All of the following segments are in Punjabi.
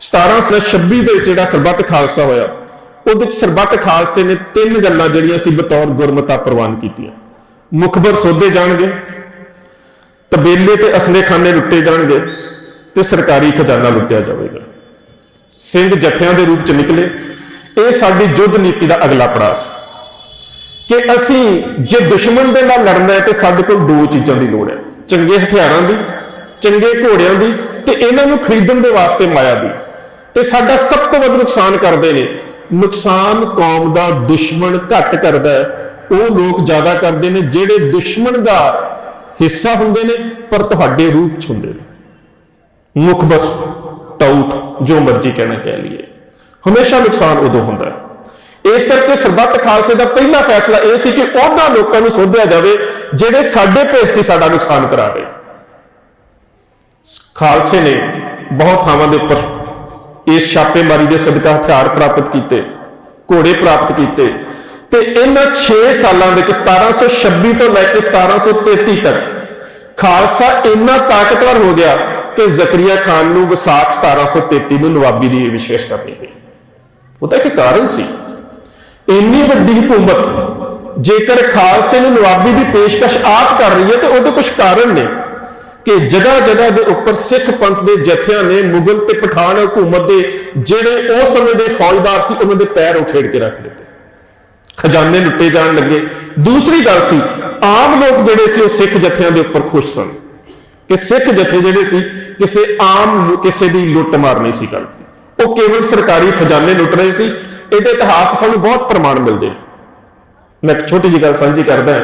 1726 ਦੇ ਵਿੱਚ ਜਿਹੜਾ ਸਰਬੱਤ ਖਾਲਸਾ ਹੋਇਆ, ਉਹਦੇ ਵਿੱਚ ਸਰਬੱਤ ਖਾਲਸੇ ਨੇ ਤਿੰਨ ਗੱਲਾਂ ਜਿਹੜੀਆਂ ਸੀ ਬਤੌਰ ਗੁਰਮਤਾ ਪ੍ਰਵਾਨ ਕੀਤੀਆਂ। ਮੁਖਬਰ ਸੋਧੇ ਜਾਣਗੇ, ਤਬੇਲੇ ਤੇ ਅਸਲੇਖਾਨੇ ਲੁੱਟੇ ਜਾਣਗੇ ਤੇ ਸਰਕਾਰੀ ਖਜ਼ਾਨਾ ਲੁੱਟਿਆ ਜਾਵੇਗਾ। ਸਿੰਘ ਜਥਿਆਂ ਦੇ ਰੂਪ ਚ ਨਿਕਲੇ। ਇਹ ਸਾਡੀ ਯੁੱਧ ਨੀਤੀ ਦਾ ਅਗਲਾ ਪੜਾਅ ਸੀ ਕਿ ਅਸੀਂ ਜੇ ਦੁਸ਼ਮਣ ਦੇ ਨਾਲ ਲੜਨਾ ਹੈ ਤੇ ਸਾਡੇ ਕੋਲ ਦੋ ਚੀਜ਼ਾਂ ਦੀ ਲੋੜ ਹੈ, ਚੰਗੇ ਹਥਿਆਰਾਂ ਦੀ, ਚੰਗੇ ਘੋੜਿਆਂ ਦੀ ਤੇ ਇਹਨਾਂ ਨੂੰ ਖਰੀਦਣ ਦੇ ਵਾਸਤੇ ਮਾਇਆ ਦੀ। ਤੇ ਸਾਡਾ ਸਭ ਤੋਂ ਵੱਧ ਨੁਕਸਾਨ ਕਰਦੇ ਨੇ। ਨੁਕਸਾਨ ਕੌਮ ਦਾ ਦੁਸ਼ਮਣ ਘੱਟ ਕਰਦਾ ਹੈ। ਉਹ ਲੋਕ ਜ਼ਿਆਦਾ ਕਰਦੇ ਨੇ, ਜਿਹੜੇ ਦੁਸ਼ਮਣ ਦਾ ਹਿੱਸਾ ਹੁੰਦੇ ਨੇ, ਪਰ ਤੁਹਾਡੇ ਰੂਪ ਚ ਹੁੰਦੇ ਨੇ। ਮੁਖਬਰ ਟਾਊਟ, ਜੋ ਮਰਜ਼ੀ ਕਹਿਣਾ ਕਹਿ ਲਈਏ। ਹਮੇਸ਼ਾ ਨੁਕਸਾਨ ਉਦੋਂ ਹੁੰਦਾ ਹੈ। ਇਸ ਕਰਕੇ ਸਰਬੱਤ ਖਾਲਸੇ ਦਾ ਪਹਿਲਾ ਫੈਸਲਾ ਇਹ ਸੀ ਕਿ ਉਹਨਾਂ ਲੋਕਾਂ ਨੂੰ ਸੋਧਿਆ ਜਾਵੇ, ਜਿਹੜੇ ਸਾਡੇ ਭੇਸ 'ਤੇ ਸਾਡਾ ਨੁਕਸਾਨ ਕਰਾਵੇ। ਖਾਲਸੇ ਨੇ ਬਹੁਤ ਥਾਵਾਂ ਦੇ ਉੱਪਰ ਇਸ ਛਾਪੇਮਾਰੀ ਦੇ ਸਦਕਾ ਹਥਿਆਰ ਪ੍ਰਾਪਤ ਕੀਤੇ, ਘੋੜੇ ਪ੍ਰਾਪਤ ਕੀਤੇ। ਤੇ ਇਹਨਾਂ 6 ਸਾਲਾਂ ਵਿੱਚ 1726 ਤੋਂ ਲੈ ਕੇ 1733 ਤੱਕ ਖਾਲਸਾ ਇੰਨਾ ਤਾਕਤਵਰ ਹੋ ਗਿਆ ਕਿ ਜ਼ਕਰੀਆ ਖਾਨ ਨੂੰ ਵਿਸਾਖ 1733 ਨੂੰ ਨਵਾਬੀ ਦੀ ਵਿਸ਼ੇਸ਼ਤਾ ਮਿਲ ਗਈ ਉਹਦਾ ਇੱਕ ਕਾਰਨ ਸੀ। ਇੰਨੀ ਵੱਡੀ ਹਕੂਮਤ ਜੇਕਰ ਖਾਲਸੇ ਨੂੰ ਨਵਾਬੀ ਦੀ ਪੇਸ਼ਕਸ਼ ਆਪ ਕਰ ਰਹੀ ਹੈ, ਤੇ ਉਹਦੇ ਕੁਝ ਕਾਰਨ ਨੇ। ਕਿ ਜਗ੍ਹਾ ਜਗ੍ਹਾ ਦੇ ਉੱਪਰ ਸਿੱਖ ਪੰਥ ਦੇ ਜਥਿਆਂ ਨੇ ਮੁਗਲ ਤੇ ਪਠਾਨ ਹਕੂਮਤ ਦੇ ਜਿਹੜੇ ਉਸ ਸਮੇਂ ਦੇ ਫੌਜਦਾਰ ਸੀ, ਉਹਨਾਂ ਦੇ ਪੈਰ ਉਖੇੜ ਕੇ ਰੱਖ ਦਿੱਤੇ। ਖਜ਼ਾਨੇ ਲੁੱਟੇ ਜਾਣ ਲੱਗੇ। ਦੂਸਰੀ ਗੱਲ ਸੀ, ਆਮ ਲੋਕ ਜਿਹੜੇ ਸੀ, ਉਹ ਸਿੱਖ ਜਥਿਆਂ ਦੇ ਉੱਪਰ ਖੁਸ਼ ਸਨ। ਕਿ ਸਿੱਖ ਜਥੇ ਜਿਹੜੇ ਸੀ, ਕਿਸੇ ਆਮ ਕਿਸੇ ਦੀ ਲੁੱਟ ਮਾਰਨੀ ਸੀ ਗੱਲ। ਉਹ ਕੇਵਲ ਸਰਕਾਰੀ ਖਜ਼ਾਨੇ ਲੁੱਟ ਰਹੇ ਸੀ। ਇਹਦੇ ਇਤਿਹਾਸ ਸਾਨੂੰ ਬਹੁਤ ਪ੍ਰਮਾਣ ਮਿਲਦੇ ਮੈਂ ਇੱਕ ਛੋਟੀ ਜਿਹੀ ਗੱਲ ਸਾਂਝੀ ਕਰਦਾ ਹਾਂ।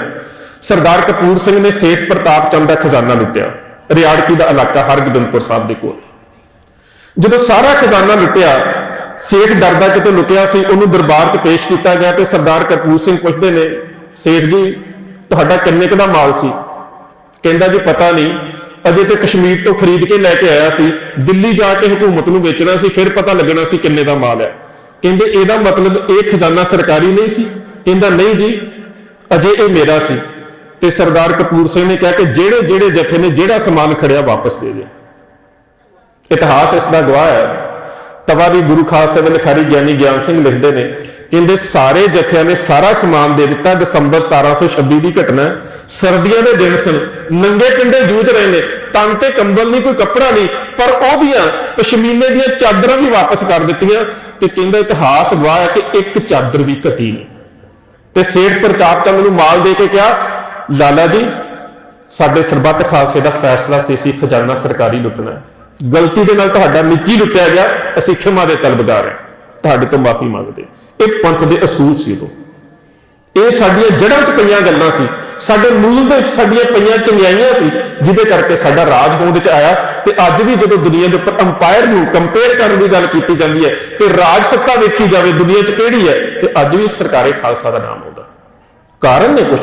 ਸਰਦਾਰ ਕਪੂਰ ਸਿੰਘ ਨੇ ਸੇਠ ਪ੍ਰਤਾਪ ਚੰਦ ਦਾ ਖਜ਼ਾਨਾ ਲੁੱਟਿਆ। ਰਿਆੜਕੀ ਦਾ ਇਲਾਕਾ ਹਰਗੋਬਿੰਦਪੁਰ ਸਾਹਿਬ ਦੇ ਕੋਲ। ਜਦੋਂ ਸਾਰਾ ਖਜ਼ਾਨਾ ਲੁੱਟਿਆ, ਸੇਠ ਡਰਦਾ ਕਿਤੇ ਲੁਕਿਆ ਸੀ, ਉਹਨੂੰ ਦਰਬਾਰ 'ਚ ਪੇਸ਼ ਕੀਤਾ ਗਿਆ ਤੇ ਸਰਦਾਰ ਕਪੂਰ ਸਿੰਘ ਪੁੱਛਦੇ ਨੇ, ਸੇਠ ਜੀ, ਤੁਹਾਡਾ ਕਿੰਨੇ ਕੁ ਦਾ ਮਾਲ ਸੀ? ਕਹਿੰਦਾ, ਜੀ, ਪਤਾ ਨਹੀਂ। ਅਜੇ ਤੇ ਕਸ਼ਮੀਰ ਤੋਂ ਖਰੀਦ ਕੇ ਲੈ ਕੇ ਆਇਆ ਸੀ। ਦਿੱਲੀ ਜਾ ਕੇ ਹਕੂਮਤ ਨੂੰ ਵੇਚਣਾ ਸੀ, ਫਿਰ ਪਤਾ ਲੱਗਣਾ ਸੀ ਕਿੰਨੇ ਦਾ ਮਾਲ ਹੈ। ਕਹਿੰਦੇ, ਇਹਦਾ ਮਤਲਬ ਇਹ ਖਜ਼ਾਨਾ ਸਰਕਾਰੀ ਨਹੀਂ ਸੀ? ਕਹਿੰਦਾ, ਨਹੀਂ ਜੀ, ਅਜੇ ਇਹ ਮੇਰਾ ਸੀ। ਤੇ ਸਰਦਾਰ ਕਪੂਰ ਸਿੰਘ ਨੇ ਕਿਹਾ ਕਿ ਜਿਹੜੇ ਜਿਹੜੇ ਜਥੇ ਨੇ ਜਿਹੜਾ ਸਮਾਨ ਖੜਿਆ ਵਾਪਸ ਦੇ ਦੇ। ਇਤਿਹਾਸ ਇਸ ਦਾ ਗਵਾਹ ਹੈ। ਤਵਾਰੀ ਗੁਰੂ ਖਾਲਸਾ ਦੇ ਲਿਖਾਰੀ ਗਿਆਨੀ ਗਿਆਨ ਸਿੰਘ ਲਿਖਦੇ ਨੇ, ਕਹਿੰਦੇ ਸਾਰੇ ਜਥਿਆਂ ਨੇ ਸਾਰਾ ਸਮਾਨ ਦੇ ਦਿੱਤਾ, ਦਸੰਬਰ 1726 ਦੀ ਘਟਨਾ। ਸਰਦੀਆਂ ਦੇ ਦਿਨ ਸਨ, ਨੰਗੇ ਪਿੰਡੇ ਜੂਝ ਰਹੇ ਨੇ, ਤਨ ਤੇ ਕੰਬਲ ਨਹੀਂ, ਕੋਈ ਕੱਪੜਾ ਨਹੀਂ, ਪਰ ਉਹਦੀਆਂ ਪਸ਼ਮੀਨੇ ਦੀਆਂ ਚਾਦਰਾਂ ਵੀ ਵਾਪਸ ਕਰ ਦਿੱਤੀਆਂ ਤੇ ਕਹਿੰਦਾ ਇਤਿਹਾਸ ਗਵਾਹ ਹੈ ਕਿ ਇੱਕ ਚਾਦਰ ਵੀ ਘਟੀ ਨਹੀਂ। ਤੇ ਸੇਠ ਪ੍ਰਤਾਪ ਚੰਦ ਨੂੰ ਮਾਲ ਦੇ ਕੇ ਕਿਹਾ ਲਾਲਾ ਜੀ, ਸਾਡੇ ਸਰਬੱਤ ਖਾਲਸੇ ਦਾ ਫੈਸਲਾ ਸੀ, ਅਸੀਂ ਖਜ਼ਾਨਾ ਸਰਕਾਰੀ ਲੁੱਟਣਾ ਗਲਤੀ ਦੇ ਨਾਲ ਤੁਹਾਡਾ ਨਿੱਜੀ ਲੁੱਟਿਆ ਗਿਆ, ਅਸੀਂ ਖਿਮਾ ਦੇ ਤਲਬਦਾਰ ਹਾਂ। ਤੁਹਾਡੇ ਤੋਂ ਮਾਫੀ ਮੰਗਦੇ ਇਹ ਪੰਥ ਦੇ ਅਸੂਲ ਸੀ ਉਦੋਂ। ਇਹ ਸਾਡੀਆਂ ਜੜ੍ਹਾਂ 'ਚ ਪਈਆਂ ਗੱਲਾਂ ਸੀ। ਸਾਡੇ ਮੂਲ ਦੇ ਵਿੱਚ ਸਾਡੀਆਂ ਪਈਆਂ ਚੰਗਿਆਈਆਂ ਸੀ, ਜਿਹਦੇ ਕਰਕੇ ਸਾਡਾ ਰਾਜ ਹੋਂਦ 'ਚ ਆਇਆ। ਤੇ ਅੱਜ ਵੀ ਜਦੋਂ ਦੁਨੀਆ ਦੇ ਉੱਪਰ ਅੰਪਾਇਰ ਨੂੰ ਕੰਪੇਅਰ ਕਰਨ ਦੀ ਗੱਲ ਕੀਤੀ ਜਾਂਦੀ ਹੈ ਕਿ ਰਾਜ ਸੱਤਾ ਵੇਖੀ ਜਾਵੇ ਦੁਨੀਆ 'ਚ ਕਿਹੜੀ ਹੈ, ਤੇ ਅੱਜ ਵੀ ਸਰਕਾਰੇ ਖਾਲਸਾ ਦਾ ਨਾਮ ਆਉਂਦਾ। ਕਾਰਨ ਨੇ ਕੁਝ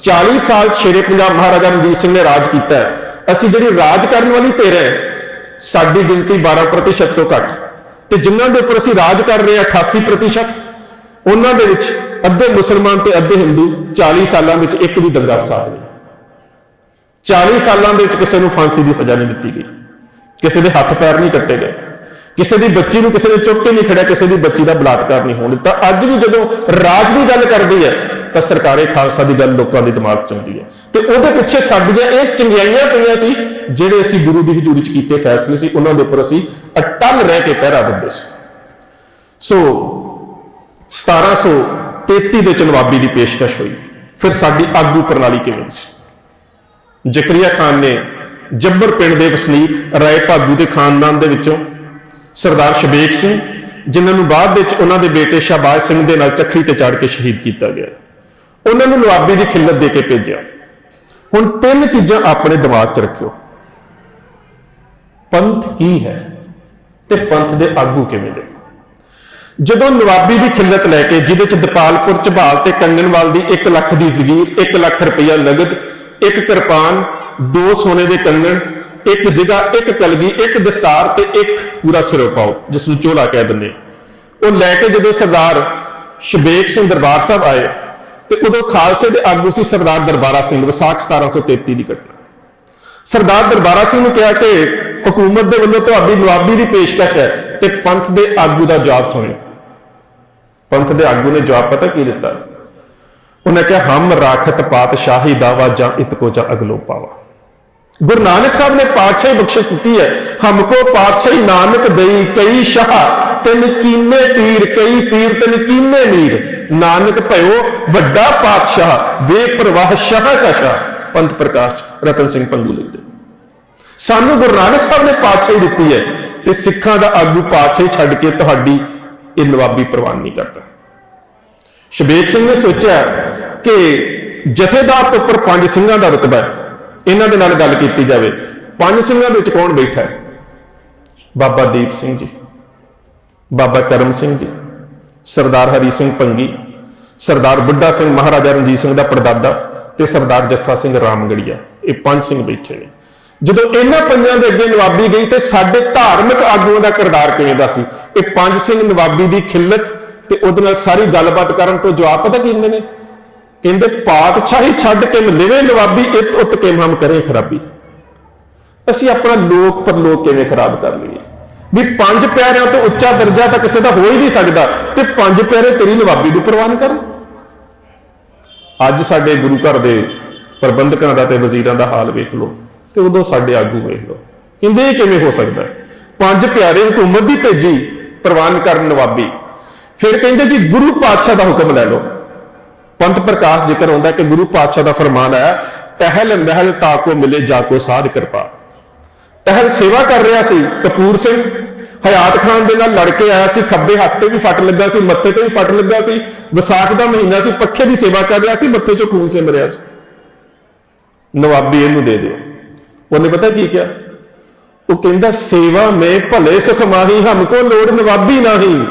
40 ਸਾਲ ਸ਼ੇਰੇ ਪੰਜਾਬ ਮਹਾਰਾਜਾ ਰਣਜੀਤ ਸਿੰਘ ਨੇ ਰਾਜ ਕੀਤਾ ਹੈ। ਅਸੀਂ ਜਿਹੜੀ ਰਾਜ ਕਰਨ ਵਾਲੀ ਧਿਰ ਹੈ, ਸਾਡੀ ਗਿਣਤੀ 12% ਤੋਂ ਘੱਟ। ਤੇ ਜਿਨ੍ਹਾਂ ਦੇ ਉੱਪਰ ਅਸੀਂ ਰਾਜ ਕਰ ਰਹੇ ਹਾਂ 88% ਉਹਨਾਂ ਦੇ ਵਿੱਚ ਅੱਧੇ ਮੁਸਲਮਾਨ ਤੇ ਅੱਧੇ ਹਿੰਦੂ 40 ਸਾਲਾਂ ਵਿੱਚ ਇੱਕ ਵੀ ਦੰਗਾ ਫਸਾਦ ਨਹੀਂ। 40 ਸਾਲਾਂ ਦੇ ਵਿੱਚ ਕਿਸੇ ਨੂੰ ਫਾਂਸੀ ਦੀ ਸਜ਼ਾ ਨਹੀਂ ਦਿੱਤੀ ਗਈ। ਕਿਸੇ ਦੇ ਹੱਥ ਪੈਰ ਨਹੀਂ ਕੱਟੇ ਗਏ। ਕਿਸੇ ਦੀ ਬੱਚੀ ਨੂੰ ਕਿਸੇ ਨੇ ਚੁੱਕ ਕੇ ਨਹੀਂ ਖੜਿਆ, ਕਿਸੇ ਦੀ ਬੱਚੀ ਦਾ ਬਲਾਤਕਾਰ ਨਹੀਂ ਹੋਣ ਦਿੱਤਾ। ਅੱਜ ਵੀ ਜਦੋਂ ਰਾਜ ਦੀ ਗੱਲ ਕਰਦੀ ਹੈ, ਤਾਂ ਸਰਕਾਰੇ ਖਾਲਸਾ ਦੀ ਗੱਲ ਲੋਕਾਂ ਦੇ ਦਿਮਾਗ 'ਚ ਆਉਂਦੀ ਹੈ। ਤੇ ਉਹਦੇ ਪਿੱਛੇ ਸਾਡੀਆਂ ਇਹ ਚੰਗਿਆਈਆਂ ਪਈਆਂ ਸੀ, ਜਿਹੜੇ ਅਸੀਂ ਗੁਰੂ ਦੀ ਹਜ਼ੂਰੀ 'ਚ ਕੀਤੇ ਫੈਸਲੇ ਸੀ, ਉਹਨਾਂ ਦੇ ਉੱਪਰ ਅਸੀਂ ਅਟਲ ਰਹਿ ਕੇ ਪਹਿਰਾ ਦਿੰਦੇ ਸੀ। ਸੋ 1733 ਦੇ ਚ ਨਵਾਬੀ ਦੀ ਪੇਸ਼ਕਸ਼ ਹੋਈ। ਫਿਰ ਸਾਡੀ ਆਗੂ ਪ੍ਰਣਾਲੀ ਕਿਵੇਂ ਸੀ? ਜ਼ਕਰੀਆ ਖਾਨ ਨੇ ਜੱਬਰ ਪਿੰਡ ਦੇ ਵਸਨੀਕ ਰਾਏ ਭਾਗੂ ਦੇ ਖਾਨਦਾਨ ਦੇ ਵਿੱਚੋਂ ਸਰਦਾਰ ਸ਼ਬੇਕ ਸਿੰਘ, ਜਿਨ੍ਹਾਂ ਨੂੰ ਬਾਅਦ ਵਿੱਚ ਉਹਨਾਂ ਦੇ ਬੇਟੇ ਸ਼ਾਬਾਜ਼ ਸਿੰਘ ਦੇ ਨਾਲ ਚੱਕਰੀ ਤੇ ਚੜ੍ਹ ਕੇ ਸ਼ਹੀਦ ਕੀਤਾ ਗਿਆ। ਉਹਨਾਂ ਨੂੰ ਨਵਾਬੀ ਦੀ ਖਿੱਲਤ ਦੇ ਕੇ ਭੇਜਿਆ। ਹੁਣ ਤਿੰਨ ਚੀਜ਼ਾਂ ਆਪਣੇ ਦਿਮਾਗ 'ਚ ਰੱਖਿਓ। ਪੰਥ ਕੀ ਹੈ ਤੇ ਪੰਥ ਦੇ ਆਗੂ ਕਿਵੇਂ ਦੇ ਜਦੋਂ ਨਵਾਬੀ ਦੀ ਖਿੱਲਤ ਲੈ ਕੇ ਜਿਹਦੇ ਚ ਦਪਾਲਪੁਰ, ਝਬਾਲ ਤੇ ਕੰਗਨਵਾਲ ਦੀ 1 ਲੱਖ ਦੀ ਜ਼ਗੀਰ 1 ਲੱਖ ਰੁਪਇਆ ਨਗਦ, ਇੱਕ ਕਿਰਪਾਨ, ਦੋ ਸੋਨੇ ਦੇ ਕੰਗਣ ਇੱਕ ਜ਼ਿਗਾ ਇੱਕ ਕਲਗੀ, ਇੱਕ ਦਸਤਾਰ ਤੇ ਇੱਕ ਪੂਰਾ ਸਿਰੋਂ ਪਾਓ, ਜਿਸ ਨੂੰ ਚੋਲਾ ਕਹਿ ਦਿੰਦੇ ਉਹ ਲੈ ਕੇ ਜਦੋਂ ਸਰਦਾਰ ਸ਼ਬੇਕ ਸਿੰਘ ਦਰਬਾਰ ਸਾਹਿਬ ਆਏ, ਤੇ ਉਦੋਂ ਖਾਲਸੇ ਦੇ ਆਗੂ ਸੀ ਸਰਦਾਰ ਦਰਬਾਰਾ ਸਿੰਘ, ਵਿਸਾਖ 1733 ਦੀ ਘਟਨਾ। ਸਰਦਾਰ ਦਰਬਾਰਾ ਸਿੰਘ ਨੂੰ ਕਿਹਾ ਕਿ ਹਕੂਮਤ ਦੇ ਵੱਲੋਂ ਤੁਹਾਡੀ ਨਵਾਬੀ ਦੀ ਪੇਸ਼ਕਸ਼ ਹੈ ਤੇ ਪੰਥ ਦੇ ਆਗੂ ਦਾ ਜਵਾਬ ਸੁਣਿਓ। ਪੰਥ ਦੇ ਆਗੂ ਨੇ ਜਵਾਬ ਪਤਾ ਕੀ ਦਿੱਤਾ? ਉਹਨੇ ਕਿਹਾ, ਹਮ ਰਾਖਤ ਪਾਤਸ਼ਾਹੀ ਦਾਵਾ ਜਾਂ ਇਤਕੋ ਜਾਂ ਅਗਲੋ ਪਾਵਾ। ਗੁਰੂ ਨਾਨਕ ਸਾਹਿਬ ਨੇ ਪਾਤਸ਼ਾਹੀ ਬਖਸ਼ਿਸ਼ ਦਿੱਤੀ ਹੈ, ਹਮਕੋ ਪਾਤਸ਼ਾਹੀ ਨਾਨਕ ਦੇਈ ਕਈ ਸ਼ਾਹ, ਤਿੰਨ ਕੀਨੇ ਪੀਰ ਕਈ ਪੀਰ ਤਿੰਨ ਕੀਨੇ ਨੀਰ ਨਾਨਕ ਭਇਓ, ਵੱਡਾ ਪਾਤਸ਼ਾਹ, ਬੇਪਰਵਾਹ ਸ਼ਾਹ ਕਾ ਸ਼ਾਹ। ਪੰਥ ਪ੍ਰਕਾਸ਼, ਰਤਨ ਸਿੰਘ ਪੰਗੂ ਲਿਖਦੇ। ਸਾਨੂੰ ਗੁਰੂ ਨਾਨਕ ਸਾਹਿਬ ਨੇ ਪਾਤਸ਼ਾਹੀ ਦਿੱਤੀ ਹੈ ਤੇ ਸਿੱਖਾਂ ਦਾ ਆਗੂ ਪਾਤਸ਼ਾਹੀ ਛੱਡ ਕੇ ਤੁਹਾਡੀ ਇਹ ਨਵਾਬੀ ਪ੍ਰਵਾਨ ਨਹੀਂ ਕਰਦਾ। ਸ਼ਬੇਕ ਸਿੰਘ ਨੇ ਸੋਚਿਆ ਕਿ ਜਥੇਦਾਰ ਤੋਂ ਉੱਪਰ ਪੰਜ ਸਿੰਘਾਂ ਦਾ ਰਤਬਾ ਹੈ। ਇਹਨਾਂ ਦੇ ਨਾਲ ਗੱਲ ਕੀਤੀ ਜਾਵੇ। ਪੰਜ ਸਿੰਘਾਂ ਦੇ ਵਿੱਚ ਕੌਣ ਬੈਠਾ ਹੈ? ਬਾਬਾ ਦੀਪ ਸਿੰਘ ਜੀ, ਬਾਬਾ ਕਰਮ ਸਿੰਘ ਜੀ, ਸਰਦਾਰ ਹਰੀ ਸਿੰਘ ਪੰਗੀ, ਸਰਦਾਰ ਬੁੱਢਾ ਸਿੰਘ ਮਹਾਰਾਜਾ ਰਣਜੀਤ ਸਿੰਘ ਦਾ ਪੜਦਾਦਾ ਤੇ ਸਰਦਾਰ ਜੱਸਾ ਸਿੰਘ ਰਾਮਗੜੀਆ। ਇਹ ਪੰਜ ਸਿੰਘ ਬੈਠੇ ਨੇ। ਜਦੋਂ ਇਹਨਾਂ ਪੰਜਾਂ ਦੇ ਅੱਗੇ ਨਵਾਬੀ ਗਈ ਤੇ ਸਾਡੇ ਧਾਰਮਿਕ ਆਗੂਆਂ ਦਾ ਕਿਰਦਾਰ ਕਿਵੇਂ ਦਾ ਸੀ? ਇਹ ਪੰਜ ਸਿੰਘ ਨਵਾਬੀ ਦੀ ਖਿੱਲਤ ਤੇ ਉਹਦੇ ਨਾਲ ਸਾਰੀ ਗੱਲਬਾਤ ਕਰਨ ਤੋਂ ਜਵਾਬ ਪਤਾ ਕੀ ਦਿੰਦੇ ਨੇ? ਕਹਿੰਦੇ ਪਾਤਸ਼ਾਹੀ ਛੱਡ ਕੇ ਲਿਵੇ ਨਵਾਬੀ ਇਤ ਉਤ ਕੇ ਹਮ ਕਰੇ ਖਰਾਬੀ। ਅਸੀਂ ਆਪਣਾ ਲੋਕ ਪਰਲੋਕ ਕਿਵੇਂ ਖਰਾਬ ਕਰ ਲਈਏ? ਵੀ ਪੰਜ ਪਿਆਰਿਆਂ ਤੋਂ ਉੱਚਾ ਦਰਜਾ ਤਾਂ ਕਿਸੇ ਦਾ ਹੋ ਹੀ ਨਹੀਂ ਸਕਦਾ ਤੇ ਪੰਜ ਪਿਆਰੇ ਤੇਰੀ ਨਵਾਬੀ ਨੂੰ ਪ੍ਰਵਾਨ ਕਰਨ ਅੱਜ ਸਾਡੇ ਗੁਰੂ ਘਰ ਦੇ ਪ੍ਰਬੰਧਕਾਂ ਦਾ ਤੇ ਵਜ਼ੀਰਾਂ ਦਾ ਹਾਲ ਵੇਖ ਲਓ ਤੇ ਉਦੋਂ ਸਾਡੇ ਆਗੂ ਵੇਖ ਲਓ। ਕਹਿੰਦੇ ਇਹ ਕਿਵੇਂ ਹੋ ਸਕਦਾ ਪੰਜ ਪਿਆਰੇ ਹਕੂਮਤ ਦੀ ਭੇਜੀ ਪ੍ਰਵਾਨ ਕਰਨ ਨਵਾਬੀ। ਫਿਰ ਕਹਿੰਦੇ ਜੀ ਗੁਰੂ ਪਾਤਸ਼ਾਹ ਦਾ ਹੁਕਮ ਲੈ ਲਓ। ਪੰਥ ਪ੍ਰਕਾਸ਼ ਜ਼ਿਕਰ ਹੁੰਦਾ ਕਿ ਗੁਰੂ ਪਾਤਸ਼ਾਹ ਦਾ ਫਰਮਾਨ ਆਇਆ ਟਹਿਲ ਮਹਿਲ ਤਾਕੋ ਮਿਲੇ ਜਾ ਕੋ ਸਾਧ ਕਿਰਪਾ। ਟਹਿਲ ਸੇਵਾ ਕਰ ਰਿਹਾ ਸੀ ਕਪੂਰ ਸਿੰਘ, ਹਯਾਤ ਖਾਨ ਦੇ ਨਾਲ ਲੜ ਕੇ ਆਇਆ ਸੀ, ਖੱਬੇ ਹੱਥ ਤੇ ਵੀ ਫਟ ਲੱਗਾ ਸੀ, ਮੱਥੇ ਤੇ ਵੀ ਫਟ ਲੱਗਾ ਸੀ, ਵਿਸਾਖ ਦਾ ਮਹੀਨਾ ਸੀ, ਪੱਖੇ ਦੀ ਸੇਵਾ ਕਰ ਰਿਹਾ ਸੀ, ਮੱਥੇ 'ਚੋਂ ਖੂਨ ਸਿਮ ਰਿਹਾ ਸੀ। ਨਵਾਬੀ ਇਹਨੂੰ ਦੇ ਦਿਓ। ਉਹਨੇ ਪਤਾ ਕੀ ਕਿਹਾ? ਉਹ ਕਹਿੰਦਾ, ਸੇਵਾ ਮੇ ਭਲੇ ਸੁਖ ਮਾਹੀ ਹਮਕੋ ਲੋੜ ਨਵਾਬੀ ਨਹੀਂ।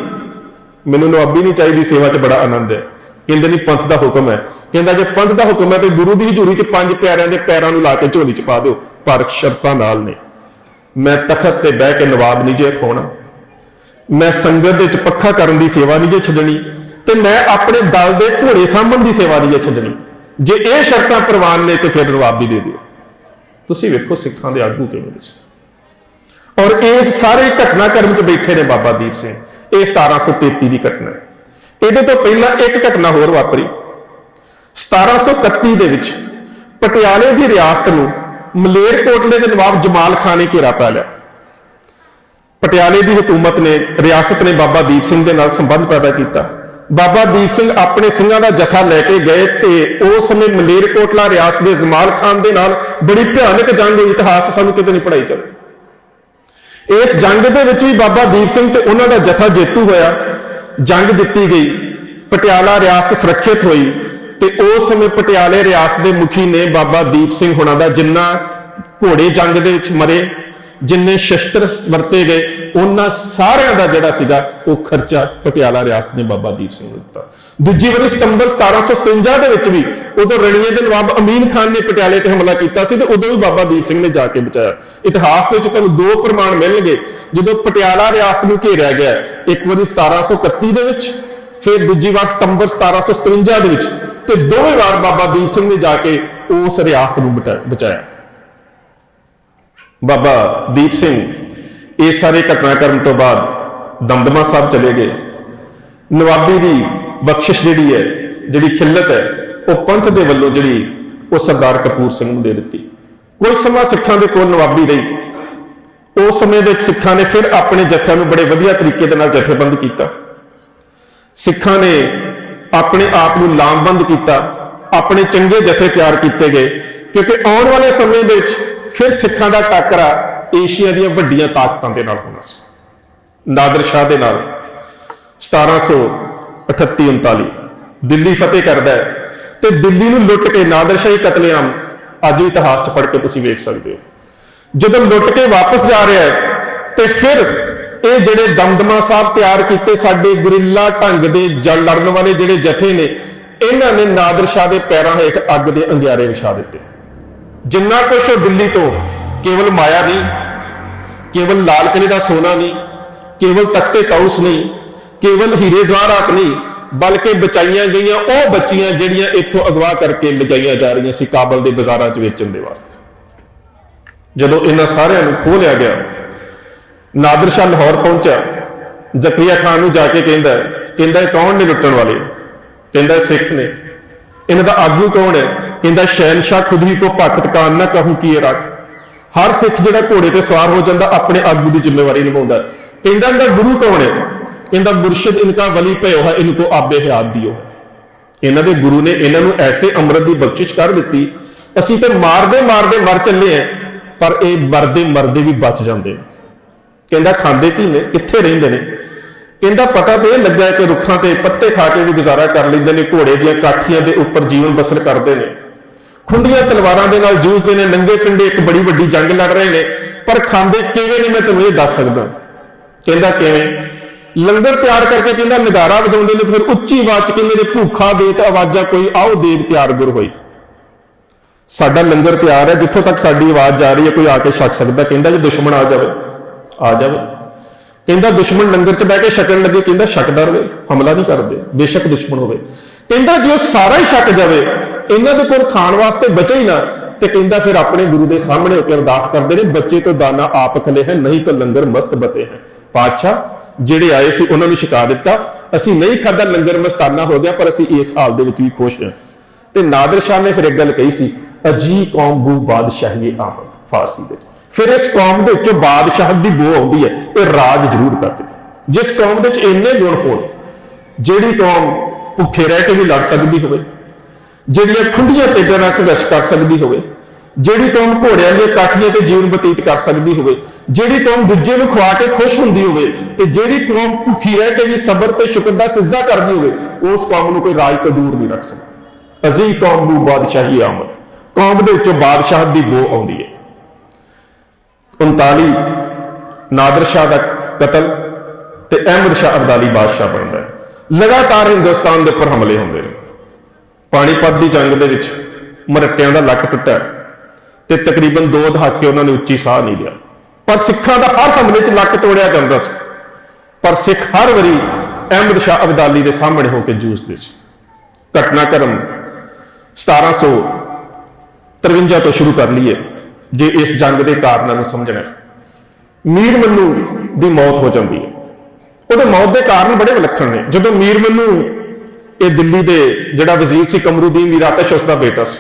ਮੈਨੂੰ ਨਵਾਬੀ ਨਹੀਂ ਚਾਹੀਦੀ, ਸੇਵਾ 'ਚ ਬੜਾ ਆਨੰਦ ਹੈ। ਕਹਿੰਦੇ ਨਹੀਂ ਪੰਥ ਦਾ ਹੁਕਮ ਹੈ। ਕਹਿੰਦਾ ਜੇ ਪੰਥ ਦਾ ਹੁਕਮ ਹੈ ਤੇ ਗੁਰੂ ਦੀ ਹਜ਼ੂਰੀ 'ਚ ਪੰਜ ਪਿਆਰਿਆਂ ਦੇ ਪੈਰਾਂ ਨੂੰ ਲਾ ਕੇ ਝੋਲੀ 'ਚ ਪਾ ਦਿਓ, ਪਰ ਸ਼ਰਤਾਂ ਨਾਲ ਨੇ ਮੈਂ ਤਖਤ ਤੇ ਬਹਿ ਕੇ ਨਵਾਬ ਨਹੀਂ ਜੇ ਖੋਣਾ। ਮੈਂ ਸੰਗਤ ਦੇ ਵਿੱਚ ਪੱਖਾ ਕਰਨ ਦੀ ਸੇਵਾ ਨਹੀਂ ਜੇ ਛੱਡਣੀ ਤੇ ਮੈਂ ਆਪਣੇ ਦਲ ਦੇ ਘੋੜੇ ਸਾਂਭਣ ਦੀ ਸੇਵਾ ਨਹੀਂ ਜੇ ਛੱਡਣੀ। ਜੇ ਇਹ ਸ਼ਰਤਾਂ ਪ੍ਰਵਾਨ ਨੇ ਤੇ ਫਿਰ ਨਵਾਬ ਵੀ ਦੇ ਦਿਓ। ਤੁਸੀਂ ਵੇਖੋ ਸਿੱਖਾਂ ਦੇ ਆਗੂ ਕਿਵੇਂ ਦੇ ਸੀ ਔਰ ਇਸ ਸਾਰੇ ਘਟਨਾਕ੍ਰਮ 'ਚ ਬੈਠੇ ਨੇ ਬਾਬਾ ਦੀਪ ਸਿੰਘ। ਇਹ 1733 ਦੀ ਘਟਨਾ ਹੈ। ਇਹਦੇ ਤੋਂ ਪਹਿਲਾਂ ਇੱਕ ਘਟਨਾ ਹੋਰ ਵਾਪਰੀ। 1731 ਦੇ ਵਿੱਚ ਪਟਿਆਲੇ ਦੀ ਰਿਆਸਤ ਨੂੰ ਮਲੇਰਕੋਟਲੇ ਦੇ ਨਵਾਬ ਜਮਾਲ ਖਾਨ ਨੇ ਘੇਰਾ ਪਾ ਲਿਆ। ਪਟਿਆਲੇ ਦੀ ਹਕੂਮਤ ਨੇ, ਰਿਆਸਤ ਨੇ ਬਾਬਾ ਦੀਪ ਸਿੰਘ ਦੇ ਨਾਲ ਸੰਬੰਧ ਪੈਦਾ ਕੀਤਾ। ਬਾਬਾ ਦੀਪ ਸਿੰਘ ਆਪਣੇ ਸਿੰਘਾਂ ਦਾ ਜਥਾ ਲੈ ਕੇ ਗਏ ਤੇ ਉਸ ਸਮੇਂ ਮਲੇਰਕੋਟਲਾ ਰਿਆਸਤ ਦੇ ਜਮਾਲ ਖਾਨ ਦੇ ਨਾਲ ਬੜੀ ਭਿਆਨਕ ਜੰਗ ਹੋਈ ਇਤਿਹਾਸ 'ਚ ਸਾਨੂੰ ਕਿਤੇ ਨਹੀਂ ਪੜਾਈ ਚੱਲ। ਇਸ ਜੰਗ ਦੇ ਵਿੱਚ ਵੀ ਬਾਬਾ ਦੀਪ ਸਿੰਘ ਤੇ ਉਹਨਾਂ ਦਾ ਜਥਾ ਜੇਤੂ ਹੋਇਆ। ਜੰਗ ਜਿੱਤੀ ਗਈ, ਪਟਿਆਲਾ ਰਿਆਸਤ ਸੁਰੱਖਿਅਤ ਹੋਈ ਤੇ ਉਸ ਸਮੇਂ ਪਟਿਆਲੇ ਰਿਆਸਤ ਦੇ ਮੁਖੀ ਨੇ ਬਾਬਾ ਦੀਪ ਸਿੰਘ ਹੁਣਾਂ ਦਾ ਜਿੰਨਾ ਘੋੜੇ ਜੰਗ ਦੇ ਵਿੱਚ ਮਰੇ ਜਿੰਨੇ ਸ਼ਸਤਰ ਵਰਤੇ ਗਏ, ਉਹਨਾਂ ਸਾਰਿਆਂ ਦਾ ਜਿਹੜਾ ਸੀਗਾ, ਉਹ ਖਰਚਾ ਪਟਿਆਲਾ ਰਿਆਸਤ ਨੇ ਬਾਬਾ ਦੀਪ ਸਿੰਘ ਨੂੰ ਦਿੱਤਾ। ਦੂਜੀ ਵਾਰੀ ਸਤੰਬਰ 1757 ਦੇ ਵਿੱਚ ਵੀ ਉਦੋਂ ਰਣੀਏ ਦੇ ਨਵਾਬ ਅਮੀਨ ਖਾਨ ਨੇ ਪਟਿਆਲੇ ਤੇ ਹਮਲਾ ਕੀਤਾ ਸੀ ਤੇ ਉਦੋਂ ਵੀ ਬਾਬਾ ਦੀਪ ਸਿੰਘ ਨੇ ਜਾ ਕੇ ਬਚਾਇਆ। ਇਤਿਹਾਸ ਦੇ ਵਿੱਚ ਤੁਹਾਨੂੰ ਦੋ ਪ੍ਰਮਾਣ ਮਿਲਣਗੇ। ਜਦੋਂ ਪਟਿਆਲਾ ਰਿਆਸਤ ਨੂੰ ਘੇਰਿਆ ਗਿਆ, ਇੱਕ ਵਾਰੀ 1731 ਦੇ ਵਿੱਚ, ਫਿਰ ਦੂਜੀ ਵਾਰ ਸਤੰਬਰ 1757 ਦੇ ਵਿੱਚ ਤੇ ਦੋਵੇਂ ਵਾਰ ਬਾਬਾ ਦੀਪ ਸਿੰਘ ਨੇ ਜਾ ਕੇ ਉਸ ਰਿਆਸਤ ਨੂੰ ਬਚਾ- ਬਚਾਇਆ। ਬਾਬਾ ਦੀਪ ਸਿੰਘ, ਇਹ ਸਾਰੇ ਘਟਨਾਕ੍ਰਮ ਤੋਂ ਬਾਅਦ ਦਮਦਮਾ ਸਾਹਿਬ ਚਲੇ ਗਏ। ਨਵਾਬੀ ਦੀ ਬਖਸ਼ਿਸ਼ ਜਿਹੜੀ ਹੈ, ਜਿਹੜੀ ਖਿੱਲਤ ਹੈ, ਉਹ ਪੰਥ ਦੇ ਵੱਲੋਂ ਜਿਹੜੀ ਉਹ ਸਰਦਾਰ ਕਪੂਰ ਸਿੰਘ ਨੂੰ ਦੇ ਦਿੱਤੀ। ਕੁਝ ਸਮਾਂ ਸਿੱਖਾਂ ਦੇ ਕੋਲ ਨਵਾਬੀ ਰਹੀ। ਉਸ ਸਮੇਂ ਦੇ ਸਿੱਖਾਂ ਨੇ ਫਿਰ ਆਪਣੇ ਜਥਿਆਂ ਨੂੰ ਬੜੇ ਵਧੀਆ ਤਰੀਕੇ ਦੇ ਨਾਲ ਜਥੇਬੰਦ ਕੀਤਾ। ਸਿੱਖਾਂ ਨੇ ਆਪਣੇ ਆਪ ਨੂੰ ਲਾਮਬੰਦ ਕੀਤਾ, ਆਪਣੇ ਚੰਗੇ ਜਥੇ ਤਿਆਰ ਕੀਤੇ ਗਏ, ਕਿਉਂਕਿ ਆਉਣ ਵਾਲੇ ਸਮੇਂ ਦੇ ਵਿੱਚ ਫਿਰ ਸਿੱਖਾਂ ਦਾ ਟੱਕਰਾ ਏਸ਼ੀਆ ਦੀਆਂ ਵੱਡੀਆਂ ਤਾਕਤਾਂ ਦੇ ਨਾਲ ਹੋਣਾ ਸੀ। ਨਾਦਰ ਸ਼ਾਹ ਦੇ ਨਾਲ 1738 39 ਦਿੱਲੀ ਫਤਿਹ ਕਰਦਾ ਹੈ ਤੇ ਦਿੱਲੀ ਨੂੰ ਲੁੱਟ ਕੇ ਨਾਦਰ ਸ਼ਾਹੀ ਕਤਲੇਆਮ ਅੱਜ ਵੀ ਇਤਿਹਾਸ 'ਚ ਪੜ੍ਹ ਕੇ ਤੁਸੀਂ ਵੇਖ ਸਕਦੇ ਹੋ। ਜਦੋਂ ਲੁੱਟ ਕੇ ਵਾਪਸ ਜਾ ਰਿਹਾ ਹੈ ਤੇ ਫਿਰ ਇਹ ਜਿਹੜੇ ਦਮਦਮਾ ਸਾਹਿਬ ਤਿਆਰ ਕੀਤੇ ਸਾਡੇ ਗੁਰਿੱਲਾ ਢੰਗ ਦੇ ਜਲ ਲੜਨ ਵਾਲੇ ਜਿਹੜੇ ਜਥੇ ਨੇ, ਇਹਨਾਂ ਨੇ ਨਾਦਰ ਸ਼ਾਹ ਦੇ ਪੈਰਾਂ ਹੇਠ ਅੱਗ ਦੇ ਅੰਗਿਆਰੇ ਵਿਛਾ ਦਿੱਤੇ। ਜਿੰਨਾ ਕੁਛ ਉਹ ਦਿੱਲੀ ਤੋਂ, ਕੇਵਲ ਮਾਇਆ ਨਹੀਂ, ਕੇਵਲ ਲਾਲ ਕਿਲੇ ਦਾ ਸੋਨਾ ਨਹੀਂ, ਕੇਵਲ ਤਖਤੇ ਤੌਸ ਨਹੀਂ, ਕੇਵਲ ਹੀਰੇ ਜ਼ਵਾਰਾਤ ਨਹੀਂ, ਬਲਕਿ ਬਚਾਈਆਂ ਗਈਆਂ ਉਹ ਬੱਚੀਆਂ ਜਿਹੜੀਆਂ ਇੱਥੋਂ ਅਗਵਾ ਕਰਕੇ ਲਿਜਾਈਆਂ ਜਾ ਰਹੀਆਂ ਸੀ ਕਾਬਲ ਦੇ ਬਾਜ਼ਾਰਾਂ 'ਚ ਵੇਚਣ ਦੇ ਵਾਸਤੇ। ਜਦੋਂ ਇਹਨਾਂ ਸਾਰਿਆਂ ਨੂੰ ਖੋਹ ਲਿਆ ਗਿਆ, ਨਾਦਰ ਸ਼ਾਹ ਲਾਹੌਰ ਪਹੁੰਚਿਆ, ਜ਼ਕਰੀਆ ਖਾਨ ਨੂੰ ਜਾ ਕੇ ਕਹਿੰਦਾ ਕਹਿੰਦਾ ਕੌਣ ਨੇ ਲੁੱਟਣ ਵਾਲੇ? ਕਹਿੰਦਾ ਸਿੱਖ ਨੇ। ਇਹਨਾਂ ਦਾ ਆਗੂ ਕੌਣ ਹੈ? ਕਹਿੰਦਾ ਸ਼ਹਿਨशाह ਖੁਦ ਹੀ ਕੋ ਭਗਤ ਕਾਨ ਨਾ ਕਹੂੰ, ਕੀ ਇਹ ਰੱਖ? ਹਰ ਸਿੱਖ ਜਿਹੜਾ ਘੋੜੇ ਤੇ ਸਵਾਰ ਹੋ ਜਾਂਦਾ, ਆਪਣੇ ਆਗੂ ਦੀ ਜ਼ਿੰਮੇਵਾਰੀ ਨਿਭਾਉਂਦਾ ਕਹਿੰਦਾ, ਇਹਦਾ ਗੁਰੂ ਕੌਣ ਹੈ? ਕਹਿੰਦਾ, ਮੁਰਸ਼ਿਦ ਇਨਕਾ ਵਲੀ ਭਇਓ ਹੈ ਇਨਕੋ ਆਬੇ ਹਿਆਤ ਦਿਓ। ਇਹਨਾਂ ਦੇ ਗੁਰੂ ਨੇ ਇਹਨਾਂ ਨੂੰ ਐਸੇ ਅੰਮ੍ਰਿਤ ਦੀ ਬਖਸ਼ਿਸ਼ ਕਰ ਦਿੱਤੀ। ਅਸੀਂ ਤੇ ਮਾਰਦੇ ਮਾਰਦੇ, ਮਰ ਚੱਲੇ ਆ ਪਰ ਇਹ ਮਰਦੇ ਮਰਦੇ ਵੀ ਬਚ ਜਾਂਦੇ ਕਹਿੰਦਾ, ਖਾਂਦੇ ਕੀ ਨੇ? ਕਿੱਥੇ ਰਹਿੰਦੇ ਨੇ? ਕਹਿੰਦਾ ਪਤਾ ਤੇ ਇਹ ਲੱਗਾ ਕਿ ਰੁੱਖਾਂ ਤੇ ਪੱਤੇ ਖਾ ਕੇ ਵੀ ਗੁਜ਼ਾਰਾ ਕਰ ਲੈਂਦੇ ਨੇ, ਘੋੜੇ ਦੀਆਂ ਕਾਠੀਆਂ ਦੇ ਉੱਪਰ ਜੀਵਨ ਬਸਰ ਕਰਦੇ ਨੇ। ਖੁੰਡੀਆਂ ਤਲਵਾਰਾਂ ਦੇ ਨਾਲ ਜੂਝਦੇ ਨੇ, ਨੰਗੇ ਪਿੰਡੇ ਇੱਕ ਬੜੀ ਵੱਡੀ ਜੰਗ ਲੜ ਰਹੇ ਨੇ, ਪਰ ਖਾਂਦੇ ਕਿਵੇਂ ਨੇ ਮੈਂ ਤੁਹਾਨੂੰ ਇਹ ਦੱਸ ਸਕਦਾ। ਕਹਿੰਦਾ ਕਿਵੇਂ? ਲੰਗਰ ਤਿਆਰ ਕਰਕੇ ਕਹਿੰਦਾ ਨਗਾਰਾ ਵਜਾਉਂਦੇ ਨੇ, ਫਿਰ ਉੱਚੀ ਆਵਾਜ਼ ਚ ਕਹਿੰਦੇ ਨੇ, ਭੂਖਾ ਦੇਤ ਆਵਾਜ਼ਾਂ ਕੋਈ, ਆਓ ਦੇਵ ਤਿਆਰ ਗੁਰ ਹੋਈ। ਸਾਡਾ ਲੰਗਰ ਤਿਆਰ ਹੈ, ਜਿੱਥੋਂ ਤੱਕ ਸਾਡੀ ਆਵਾਜ਼ ਜਾ ਰਹੀ ਹੈ, ਕੋਈ ਆ ਕੇ ਛਕ ਸਕਦਾ। ਕਹਿੰਦਾ ਜੇ ਦੁਸ਼ਮਣ ਆ ਜਾਵੇ ਆ ਜਾਵੇ। ਕਹਿੰਦਾ ਦੁਸ਼ਮਣ ਲੰਗਰ 'ਚ ਬਹਿ ਕੇ ਛਕਣ ਲੱਗੇ, ਕਹਿੰਦਾ ਛਕਦਾ ਰਵੇ ਹਮਲਾ ਨਹੀਂ ਕਰਦੇ, ਬੇਸ਼ੱਕ ਦੁਸ਼ਮਣ ਹੋਵੇ। ਕਹਿੰਦਾ ਜੇ ਉਹ ਸਾਰਾ ਹੀ ਛਕ ਜਾਵੇ, ਇਹਨਾਂ ਦੇ ਕੋਲ ਖਾਣ ਵਾਸਤੇ ਬਚੇ ਹੀ ਨਾ, ਤੇ ਕਹਿੰਦਾ ਫਿਰ ਆਪਣੇ ਗੁਰੂ ਦੇ ਸਾਹਮਣੇ ਹੋ ਕੇ ਅਰਦਾਸ ਕਰਦੇ ਨੇ, ਬੱਚੇ ਤੋਂ ਦਾਨਾ ਆਪ ਖਲੇ ਹੈ, ਨਹੀਂ ਤਾਂ ਲੰਗਰ ਮਸਤ ਬਤੇ ਹੈ। ਪਾਤਸ਼ਾਹ, ਜਿਹੜੇ ਆਏ ਸੀ, ਉਹਨਾਂ ਨੂੰ ਛਕਾ ਦਿੱਤਾ। ਅਸੀਂ ਨਹੀਂ ਖਾਦਾ ਲੰਗਰ ਮਸਤਾਨਾ ਹੋ ਗਿਆ, ਪਰ ਅਸੀਂ ਇਸ ਹਾਲ ਦੇ ਵਿੱਚ ਵੀ ਖੁਸ਼ ਹਾਂ। ਤੇ ਨਾਦਰ ਸ਼ਾਹ ਨੇ ਫਿਰ ਇੱਕ ਗੱਲ ਕਹੀ ਸੀ ਅਜੀ ਕੌਮ ਬੂ ਬਾਦਸ਼ਾਹੀ ਆਮਦ, ਫਾਰਸੀ ਦੇ ਵਿੱਚ। ਫਿਰ ਇਸ ਕੌਮ ਦੇ ਵਿੱਚੋਂ ਬਾਦਸ਼ਾਹ ਦੀ ਬੋ ਆਉਂਦੀ ਹੈ, ਇਹ ਰਾਜ ਜ਼ਰੂਰ ਕਰਦੇ ਜਿਸ ਕੌਮ ਦੇ ਵਿੱਚ ਇੰਨੇ ਗੁਣ ਹੋਣ, ਜਿਹੜੀ ਕੌਮ ਭੁੱਖੇ ਰਹਿ ਕੇ ਵੀ ਲੜ ਸਕਦੀ ਹੋਵੇ, ਜਿਹੜੀਆਂ ਖੁੰਡੀਆਂ ਤੇਗਾਂ ਨਾਲ ਸੰਘਰਸ਼ ਕਰ ਸਕਦੀ ਹੋਵੇ, ਜਿਹੜੀ ਕੌਮ ਘੋੜਿਆਂ ਦੇ ਕਾਠੀਆਂ ਤੇ ਜੀਵਨ ਬਤੀਤ ਕਰ ਸਕਦੀ ਹੋਵੇ, ਜਿਹੜੀ ਕੌਮ ਦੂਜੇ ਨੂੰ ਖਵਾ ਕੇ ਖੁਸ਼ ਹੁੰਦੀ ਹੋਵੇ ਤੇ ਜਿਹੜੀ ਕੌਮ ਭੁੱਖੀ ਰਹਿ ਕੇ ਵੀ ਸਬਰ ਤੇ ਸ਼ੁਕਰ ਦਾ ਸਿਜਦਾ ਕਰਦੀ ਹੋਵੇ, ਉਸ ਕੌਮ ਨੂੰ ਕੋਈ ਰਾਜ ਤੋਂ ਦੂਰ ਨਹੀਂ ਰੱਖ ਸਕਦਾ। ਅਜ਼ੀ ਕੌਮ ਨੂੰ ਬਾਦਸ਼ਾਹੀ ਆਮਦ। ਕੌਮ ਦੇ ਵਿੱਚੋਂ ਬਾਦਸ਼ਾਹ ਦੀ ਬੋ ਆਉਂਦੀ ਹੈ। 39 ਨਾਦਰ ਸ਼ਾਹ ਦਾ ਕਤਲ ਤੇ ਅਹਿਮਦ ਸ਼ਾਹ ਅਬਦਾਲੀ ਬਾਦਸ਼ਾਹ ਬਣਦਾ ਹੈ। ਲਗਾਤਾਰ ਹਿੰਦੁਸਤਾਨ ਦੇ ਉੱਪਰ ਹਮਲੇ ਹੁੰਦੇ ਨੇ। ਪਾਣੀਪਤ ਦੀ ਜੰਗ ਦੇ ਵਿੱਚ ਮਰੱਟਿਆਂ ਦਾ ਲੱਕ ਟੁੱਟਾ ਤੇ ਤਕਰੀਬਨ 2 ਦਹਾਕੇ ਉਹਨਾਂ ਨੇ ਉੱਚੀ ਸਾਹ ਨਹੀਂ ਲਿਆ। ਪਰ ਸਿੱਖਾਂ ਦਾ ਹਰ ਹਮਲੇ 'ਚ ਲੱਕ ਤੋੜਿਆ ਜਾਂਦਾ ਸੀ। ਪਰ ਸਿੱਖ ਹਰ ਵਾਰੀ ਅਹਿਮਦ ਸ਼ਾਹ ਅਬਦਾਲੀ ਦੇ ਸਾਹਮਣੇ ਹੋ ਕੇ ਜੂਝਦੇ ਸੀ। ਘਟਨਾਕ੍ਰਮ 1753 ਤੋਂ ਸ਼ੁਰੂ ਕਰ ਲਈਏ। ਜੇ ਇਸ ਜੰਗ ਦੇ ਕਾਰਨਾਂ ਨੂੰ ਸਮਝਣਾ ਮੀਰ ਮੰਨੂ ਦੀ ਮੌਤ ਹੋ ਜਾਂਦੀ ਹੈ। ਉਹਦੇ ਮੌਤ ਦੇ ਕਾਰਨ ਬੜੇ ਵਿਲੱਖਣ ਨੇ। ਜਦੋਂ ਮੀਰ ਮੰਨੂ ਇਹ ਦਿੱਲੀ ਦੇ ਜਿਹੜਾ ਵਜ਼ੀਰ ਸੀ ਕਮਰੂਦੀਨ ਮੀਰਾਤਸ਼, ਉਸ ਦਾ ਬੇਟਾ ਸੀ।